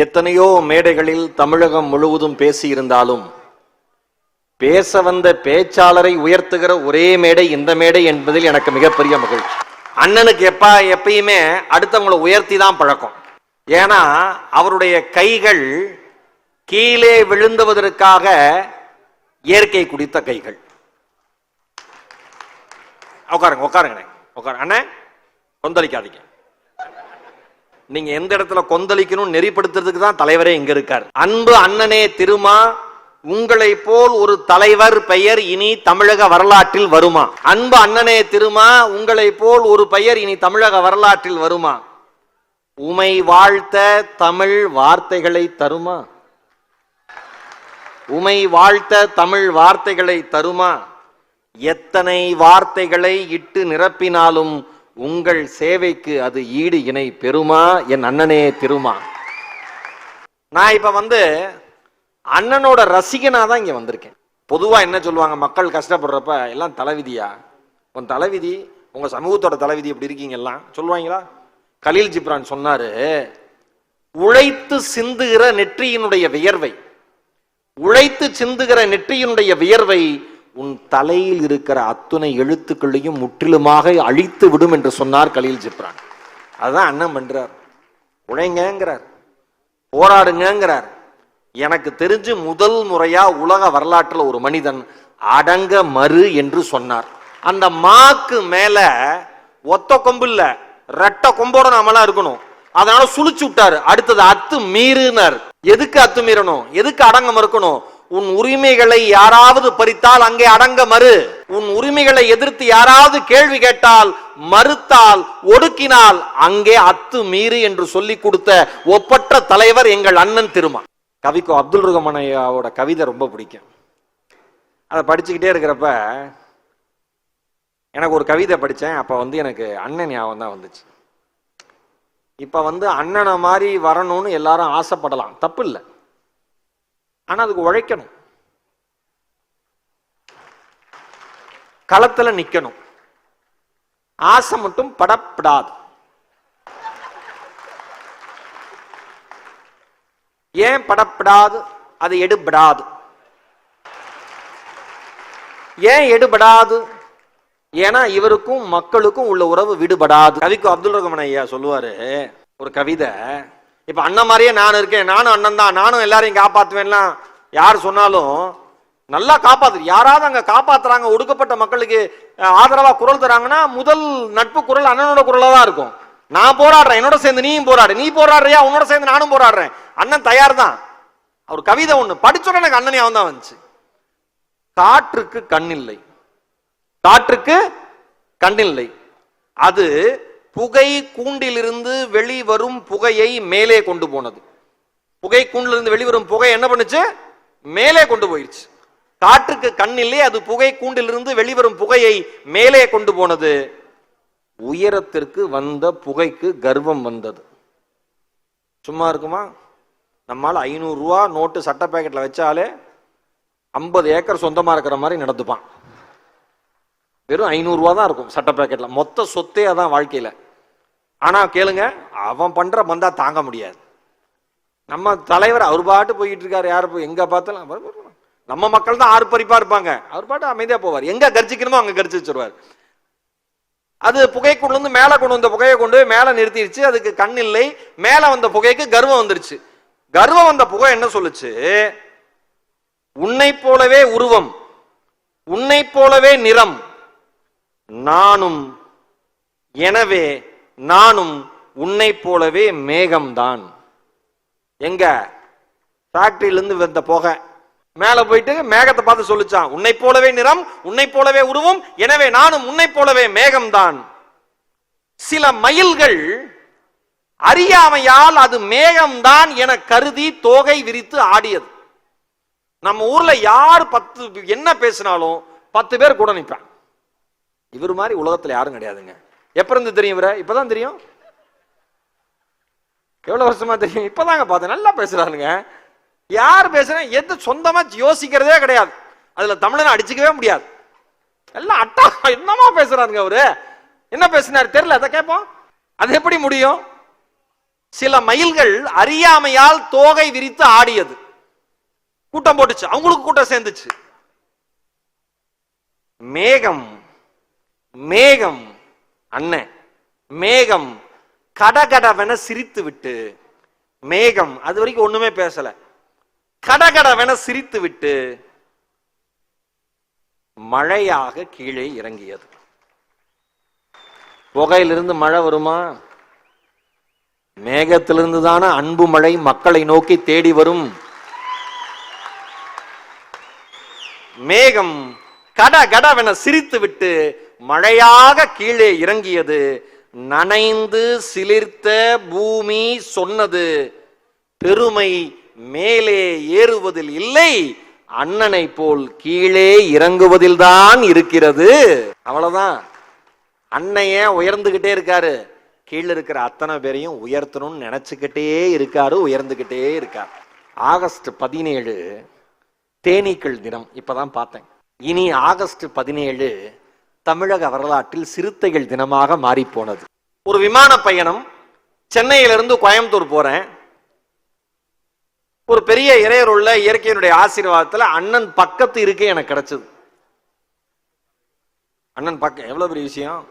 எத்தனையோ மேடைகளில் தமிழகம் முழுவதும் பேசியிருந்தாலும் பேச வந்த பேச்சாளரை உயர்த்துகிற ஒரே மேடை இந்த மேடை என்பதில் எனக்கு மிகப்பெரிய மகிழ்ச்சி. அண்ணனுக்கு எப்பா எப்பயுமே அடுத்தவங்களை உயர்த்தி தான் பழக்கம். ஏன்னா அவருடைய கைகள் கீழே விழுந்துவதற்காக இயற்கை குடித்த கைகள். உட்காருங்க உட்காருங்க உட்காரு. அண்ணே கொந்தளிக்காதீங்க. நீங்க எந்த இடத்துல கொந்தளிக்கணும் நெறிப்படுத்துறதுக்கு தான் தலைவரே இங்க இருக்கார். அன்பு அண்ணனே திருமா உங்களை போல் ஒரு தலைவர் பெயர் இனி தமிழக வரலாற்றில் வருமா? அன்பு அண்ணனே திருமா உங்களை போல் ஒரு பெயர் இனி தமிழக வரலாற்றில் வருமா? உமை வாழ்த்த தமிழ் வார்த்தைகளை தருமா? உமை வாழ்த்த தமிழ் வார்த்தைகளை தருமா? எத்தனை வார்த்தைகளை இட்டு நிரப்பினாலும் உங்கள் சேவைக்கு அது ஈடு இணை பெறுமா? என் அண்ணனே திருமா. நான் இப்ப வந்து அண்ணனோட ரசிகனா தான் இங்க வந்திருக்கேன். பொதுவா என்ன சொல்லுவாங்க? மக்கள் கஷ்டப்படுறப்ப எல்லாம் தலைவிதியா? உன் தலைவிதி உங்க சமூகத்தோட தலைவிதி இப்படி இருக்கீங்க எல்லாம். சொல்லுவாங்களா? கலீல் ஜிப்ரான் சொன்னாரு உழைத்து சிந்துகிற நெற்றியினுடைய வியர்வை உழைத்து சிந்துகிற நெற்றியினுடைய வியர்வை உன் தலையில் இருக்கிற அத்துணை எழுத்துக்களையும் முற்றிலுமாக அழித்து விடும் என்று சொன்னார் கலீல் ஜிப்ரான். அதுதான் அண்ணன் பண்றார். உழைங்கிறார் போராடுங்கிறார் எனக்கு தெரிஞ்சு முதல் முறையா உலக வரலாற்றுல ஒரு மனிதன் அடங்க மறு என்று சொன்னார். அந்த மாக்கு மேல ஒத்த கொம்பு இல்ல ரெட்ட கொம்போட நாமெல்லாம் இருக்கணும். அதனால சுழிச்சு விட்டாரு. அடுத்தது அத்து மீறுனர் எதுக்கு அத்து மீறணும் எதுக்கு அடங்க மறுக்கணும் உன் உரிமைகளை யாராவது பறித்தால் அங்கே அடங்க மறு. உன் உரிமைகளை எதிர்த்து யாராவது கேள்வி கேட்டால் மறுத்தால் ஒடுக்கினால் அங்கே அத்து மீறு என்று சொல்லி கொடுத்த ஒப்பற்ற தலைவர் எங்கள் அண்ணன் திருமா. கவிக்கோ அப்துல் ரஹ்மான் ஐயாவோட கவிதை ரொம்ப பிடிக்கும். அதை படிச்சுக்கிட்டே இருக்கிறப்ப எனக்கு ஒரு கவிதை படித்தேன். அப்போ வந்து எனக்கு அண்ணன் ஞாபகம் தான் வந்துச்சு. இப்போ வந்து அண்ணனை மாதிரி வரணும்னு எல்லாரும் ஆசைப்படலாம். தப்பு இல்லை. ஆனால் அதுக்கு உழைக்கணும். களத்தில் நிற்கணும் ஆசை மட்டும் படப்படாது. ஏன் படப்படாது? அது எடுபடாது. ஏன் எடுபடாது? ஏன்னா இவருக்கும் மக்களுக்கும் உள்ள உறவு விடுபடாது. கவிக்கு அப்துல் ரஹ்மான் ஐயா சொல்லுவாரு ஒரு கவிதை இப்ப அண்ணன் மாதிரியே நான் இருக்கேன். நானும் அண்ணன் தான். நானும் எல்லாரையும் காப்பாத்துவேன்லாம் யார் சொன்னாலும் நல்லா காப்பாத்து யாராவது அங்க காப்பாத்துறாங்க ஒடுக்கப்பட்ட மக்களுக்கு ஆதரவாக ஆதரவா குரல் தராங்கன்னா முதல் நட்பு குரல் அண்ணனோட குரலா தான் இருக்கும். நான் போராடுறேன். என்னோட சேர்ந்து நீயும் போராடு. நீ போராடுறியா? உன்னோட சேர்ந்து நானும் போராடுறேன். அண்ணன் தயார் தான். அவர் கவிதை ஒண்ணு படிச்சோட எனக்கு அண்ணன் ஞாபகம் தான் வந்துச்சு. காற்றுக்கு கண்ணில்லை. காற்றுக்கு கண்ணில்லை. அது புகை கூண்டிலிருந்து வெளிவரும் புகையை மேலே கொண்டு போனது. புகை கூண்டிலிருந்து வெளிவரும் புகை என்ன பண்ணுச்சு? மேலே கொண்டு போயிருச்சு. காற்றுக்கு கண்ணிலே அது புகை கூண்டிலிருந்து வெளிவரும் புகையை மேலே கொண்டு போனது. உயரத்திற்கு வந்த புகைக்கு கர்வம் வந்தது. சும்மா இருக்குமா? நம்மால் ஐநூறு ரூபா நோட்டு சட்ட பேக்கெட்ல வச்சாலே ஐம்பது ஏக்கர் சொந்தமா இருக்கிற மாதிரி நடந்துப்பான். வெறும் ஐநூறு ரூபா தான் இருக்கும் சட்ட பேக்கெட்டில் மொத்த சொத்தே அதான் வாழ்க்கையில. ஆனா கேளுங்க அவன் பண்ற பந்தா தாங்க முடியாது. நம்ம தலைவர் அவர் பாட்டு போயிட்டு இருக்காரு யாரு போய் எங்க பார்த்தாலும் நம்ம மக்கள் தான் ஆறு பறிப்பாக இருப்பாங்க. அவர் பாட்டு அமைதியா போவார். எங்க கர்ஜிக்கணுமோ அங்க கர்ஜி வச்சிருவார். அது புகைக்குள்ள இருந்து மேல கொண்டு வந்த புகையை கொண்டு போய் மேல நிறுத்திடுச்சு அதுக்கு கண் இல்லை. மேல வந்த புகைக்கு கர்வம் வந்துருச்சு. கர்வம் வந்த புகை என்ன சொல்லுச்சு? உன்னை போலவே உருவம். உன்னை போலவே நிறம். நானும் எனவே நானும் உன்னை போலவே மேகம்தான். எங்க? ஃபேக்டரியிலிருந்து வந்த போக. மேல போயிட்டு மேகத்தை பார்த்து சொல்லிச்சான். உன்னை போலவே நிறம் உன்னை போலவே உருவம் எனவே நானும் உன்னை போலவே மேகம்தான். சில மயில்கள் அறியாமையால் அது மேகம்தான் என கருதி தோகை விரித்து ஆடியது. நம்ம ஊர்ல யார் பத்து என்ன பேசினாலும் பத்து பேர் கூட நிற்பான் இவர் மாதிரி உலகத்துல யாரும் கிடையாதுங்க. எப்ப இருந்து தெரியும் இவரை? இப்பதான் தெரியும். எவ்வளவு வருஷமா தெரியும்? இப்பதாங்க பார்த்தேன். நல்லா பேசுறாருங்க. யார் பேசுறா எது சொந்தமா யோசிக்கிறதே கிடையாது. அதுல தமிழனை அடிச்சுக்கவே முடியாது. எல்லாம் அட்டா என்னமா பேசுறாருங்க அவரு? என்ன பேசினாரு? தெரியல. அதை கேட்போம். அது எப்படி முடியும்? சில மயில்கள் அறியாமையால் தோகை விரித்து ஆடியது. கூட்டம் போட்டுச்சு. அவங்களுக்கு கூட்டம் சேர்ந்துச்சு. மேகம் மேகம் அண்ணன் மேகம் கடகடவென சிரித்து விட்டு மேகம் அது வரைக்கும் ஒண்ணுமே பேசல. கடகடவென சிரித்து விட்டு மழையாக கீழே இறங்கியது. புகையிலிருந்து மழை வருமா? மேகத்திலிருந்து தானே அன்பு மழை மக்களை நோக்கி தேடி வரும். மேகம் கட கடவென சிரித்து விட்டு மழையாக கீழே இறங்கியது. நனைந்து சிலிர்த்த பூமி சொன்னது பெருமை மேலே ஏறுவதில் இல்லை அண்ணனை போல் கீழே இறங்குவதில் தான் இருக்கிறது. அவ்வளவுதான். அண்ணன் உயர்ந்துகிட்டே இருக்காரு. கீழே இருக்கிற அத்தனை பேரையும் உயர்த்தணும்னு நினைச்சுக்கிட்டே இருக்காரு உயர்ந்துகிட்டே இருக்கார். ஆகஸ்ட் பதினேழு தேனீக்கள் தினம். இப்பதான் பார்த்தேன். இனி ஆகஸ்ட் பதினேழு தமிழக வரலாற்றில் சிறுத்தைகள் தினமாக மாறி போனது ஒரு விமான பயணம் சென்னையிலிருந்து கோயம்புத்தூர் போறேன். ஒரு பெரிய இறையருள்ள இயற்கையினுடைய ஆசீர்வாதத்தில் அண்ணன் பக்கத்து இருக்கே எனக்கு கிடைச்சது. அண்ணன் பக்கம் எவ்வளவு பெரிய விஷயம்?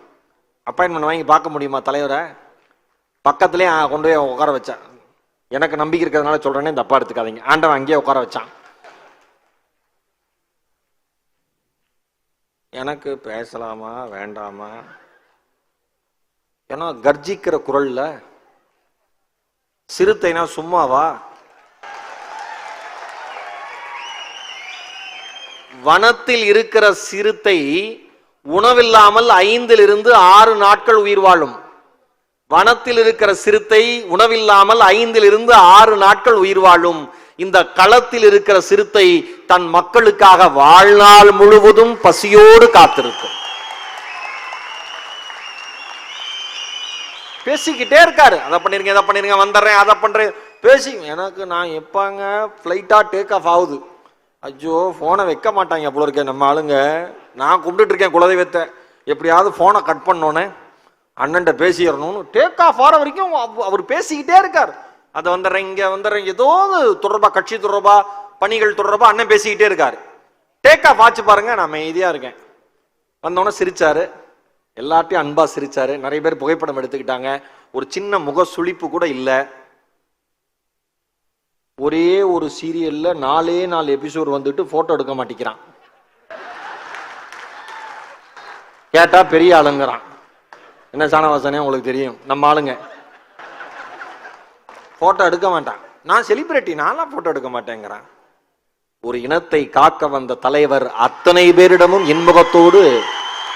அப்பாயின்மெண்ட் வாங்கி பார்க்க முடியுமா தலைவரை? பக்கத்துலேயே கொண்டு போய் உட்கார வச்சான். எனக்கு நம்பிக்கை இருக்கிறதுனால சொல்றேனே தப்பா எடுத்துக்காதீங்க. ஆண்டவன் அங்கேயே உட்கார வச்சான். எனக்கு பேசலாமா வேண்டாமா? ஏன்னா கர்ஜிக்கிற குரல்ல சிறுத்தைனா சும்மாவா? வனத்தில் இருக்கிற சிறுத்தை உணவில்லாமல் ஐந்தில் இருந்து ஆறு நாட்கள் உயிர் வாழும். வனத்தில் இருக்கிற சிறுத்தை உணவில்லாமல் ஐந்தில் இருந்து ஆறு நாட்கள் உயிர் வாழும். இந்த களத்தில் இருக்கிற சிறுத்தை தன் மக்களுக்காக வாழ்நாள் முழுவதும் பசியோடு காத்திருக்கும். பேசிக்கிட்டே இருக்காரு. அதை பண்ணிருங்க இதை பண்ணிருங்க வந்துடுறேன் அதை பண்றேன். பேசி எனக்கு நான் எப்பாங்க? ஃப்ளைட்டா டேக் ஆஃப் ஆகுது. ஐயோ ஃபோனை வைக்க மாட்டாங்க போல இருக்கேன் நம்ம ஆளுங்க. நான் கும்பிட்டுட்டு இருக்கேன் குலதெய்வத்தை. எப்படியாவது ஃபோனை கட் பண்ணோன்னே அண்ணன்ட்ட பேசிடணும்னு. டேக் ஆஃப் ஆகிற வரைக்கும் அவர் பேசிக்கிட்டே இருக்கார். அதை வந்துடுறேன் இங்கே வந்துடுறேன். ஏதோ ஒரு தொடர்பா கட்சி தொடர்பா பணிகள் தொடர்பாக அண்ணன் பேசிக்கிட்டே இருக்காரு. டேக் ஆஃப் ஆச்சு பாருங்க நான் அமைதியாக இருக்கேன். வந்தோடனே சிரிச்சாரு. எல்லார்ட்டையும் அன்பா சிரிச்சாரு. நிறைய பேர் புகைப்படம் எடுத்துக்கிட்டாங்க. ஒரு சின்ன முக சுழிப்பு கூட இல்லை. ஒரே ஒரு சீரியல்ல நாலே நாலு எபிசோட் வந்துட்டு போட்டோ எடுக்க மாட்டேங்கிறான். கேட்டா பெரிய ஆளுங்கிறான். என்ன சாணவாசனே உங்களுக்கு தெரியும். நம்ம ஆளுங்க. போட்டோ எடுக்க மாட்டான். நான் செலிபிரிட்டி நான்லாம் போட்டோ எடுக்க மாட்டேங்கிறான். ஒரு இனத்தை காக்க வந்த தலைவர் அத்தனை பேரிடமும் இன்முகத்தோடு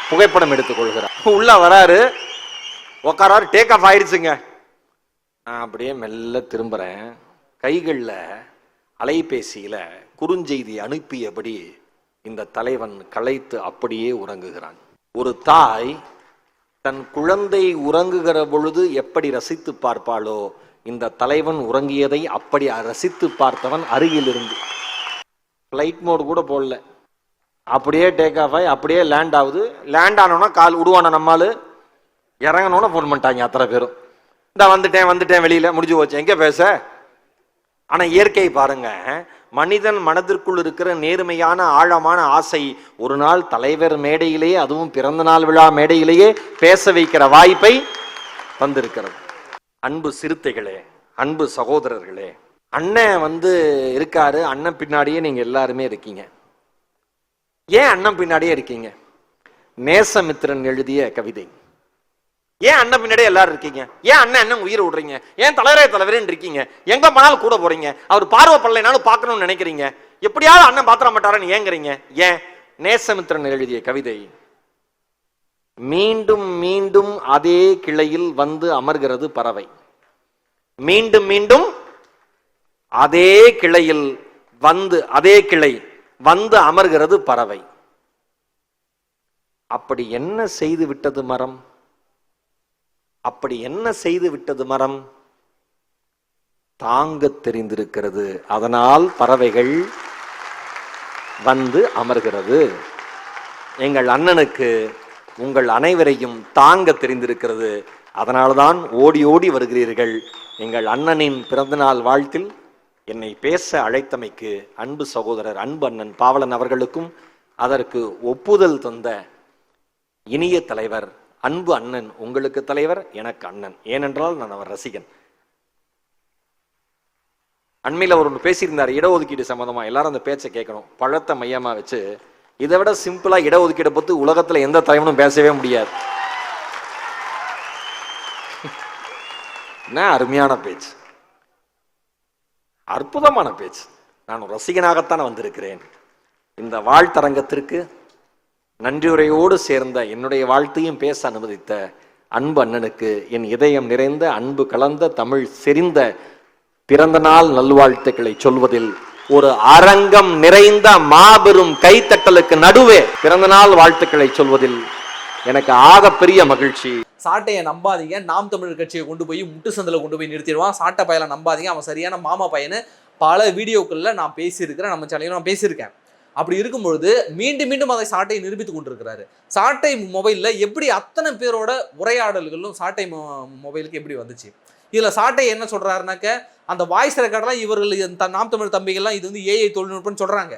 புகைப்படம் எடுத்துக்கொள்கிறார். உள்ள வராரு. உக்காராரு டேக் ஆஃப் ஆயிடுச்சுங்க. நான் அப்படியே மெல்ல திரும்புறேன். கைகளில் அலைபேசியில குறுஞ்செய்தி அனுப்பியபடி இந்த தலைவன் களைத்து அப்படியே உறங்குகிறான். ஒரு தாய் தன் குழந்தை உறங்குகிற பொழுது எப்படி ரசித்து பார்ப்பாளோ இந்த தலைவன் உறங்கியதை அப்படி ரசித்து பார்த்தவன் அருகில் இருந்து ஃப்ளைட் மோடு கூட போடல. அப்படியே டேக் ஆஃப் ஆகி அப்படியே லேண்ட் ஆகுது. லேண்ட் ஆனோன்னா கால் விடுவான நம்மால் இறங்கணும்னு ஃபோன் பண்ணிட்டாங்க அத்தனை பேரும். இந்த வந்துட்டேன் வந்துட்டேன் வெளியில் முடிஞ்சு போச்சு. எங்கே பேச? ஆனால் இயற்கை பாருங்க. மனிதன் மனதிற்குள் இருக்கிற நேர்மையான ஆழமான ஆசை ஒரு நாள் தலைவர் மேடையிலேயே அதுவும் பிறந்த நாள் விழா மேடையிலேயே பேச வைக்கிற வாய்ப்பை தந்திருக்கிறது. அன்பு சிறுத்தைகளே அன்பு சகோதரர்களே அண்ணன் வந்து இருக்காரு. அண்ணன் பின்னாடியே நீங்க எல்லாருமே இருக்கீங்க. ஏன் அண்ணன் பின்னாடியே இருக்கீங்க? நேசமித்திரன் எழுதிய கவிதை. ஏன் அண்ணன் பின்னாடியே எல்லாரும் இருக்கீங்க? ஏன் அண்ணன் அண்ணன் உயிர் விடுறீங்க? ஏன் தலைவரே தலைவரேன்னு இருக்கீங்க? எங்க போனாலும் கூட போறீங்க. அவர் பார்வை பண்ணலைனாலும் பார்க்கணும்னு நினைக்கிறீங்க. எப்படியாவது அண்ணன் பாத்திர மாட்டாரன்னு ஏங்குறீங்க? ஏன்? நேசமித்திரன் எழுதிய கவிதை. மீண்டும் மீண்டும் அதே கிளையில் வந்து அமர்கிறது பறவை. மீண்டும் மீண்டும் அதே கிளையில் வந்து அதே கிளை வந்து அமர்கிறது பறவை. அப்படி என்ன செய்து விட்டது மரம்? அப்படி என்ன செய்து விட்டது மரம்? தாங்க தெரிந்திருக்கிறது. அதனால் பறவைகள் வந்து அமர்கிறது. எங்கள் அண்ணனுக்கு உங்கள் அனைவரையும் தாங்க தெரிந்திருக்கிறது. அதனால்தான் ஓடி ஓடி வருகிறீர்கள். எங்கள் அண்ணனின் பிறந்தநாள் வாழ்த்தில் என்னை பேச அழைத்தமைக்கு அன்பு சகோதரர் அன்பு அண்ணன் பாவலன் அவர்களுக்கும் அதற்கு ஒப்புதல் தந்த இனிய தலைவர் அன்பு அண்ணன் உங்களுக்கு தலைவர் எனக்கு அண்ணன். ஏனென்றால் நான் அவர் ரசிகன். அண்மையில் அவர் ஒன்று பேசியிருந்தார் இடஒதுக்கீடு சம்மந்தமாக எல்லாரும் அந்த பேச்சை கேட்கணும். பழத்தை மையமாக வச்சு இதை விட சிம்பிளாக இடஒதுக்கீடை பற்றி உலகத்தில் எந்த தலைவனும் பேசவே முடியாது. என்ன அருமையான பேச்சு. அற்புதமான பேச்சு. நான் ரசிகனாகத்தான் வந்திருக்கிறேன். இந்த வாழ்த்தரங்கத்திற்கு நன்றியுரையோடு சேர்ந்த என்னுடைய வாழ்த்தையும் பேச அனுமதித்த அன்பு அண்ணனுக்கு என் இதயம் நிறைந்த அன்பு கலந்த தமிழ் செறிந்த பிறந்த நாள் நல்வாழ்த்துக்களை சொல்வதில் ஒரு அரங்கம் நிறைந்த மாபெரும் கைத்தட்டலுக்கு நடுவே பிறந்த நாள் வாழ்த்துக்களை சொல்வதில் எனக்கு ஆகப்பெரிய மகிழ்ச்சி. சாட்டையை நம்பாதீங்க. நாம் தமிழர் கட்சியை கொண்டு போய் முட்டு சந்தில கொண்டு போய் நிறுத்திடுவான். சாட்டை பையலை நம்பாதீங்க. அவன் சரியான மாமா பையனு பல வீடியோக்களில் நான் பேசியிருக்கிறேன். நம்ம சேனலில் நான் பேசியிருக்கேன். அப்படி இருக்கும்பொழுது மீண்டும் மீண்டும் அதை சாட்டை நிரூபித்து கொண்டிருக்கிறாரு. சாட்டை மொபைலில் எப்படி அத்தனை பேரோட உரையாடல்களும் சாட்டை மொபைலுக்கு எப்படி வந்துச்சு? இதில் சாட்டை என்ன சொல்கிறாருனாக்க அந்த வாய்ஸ் ரெக்கார்டெலாம் இவர்கள் இந்த நாம் தமிழ் தம்பிகள்லாம் இது வந்து ஏஐ தொழில்நுட்பம்னு சொல்கிறாங்க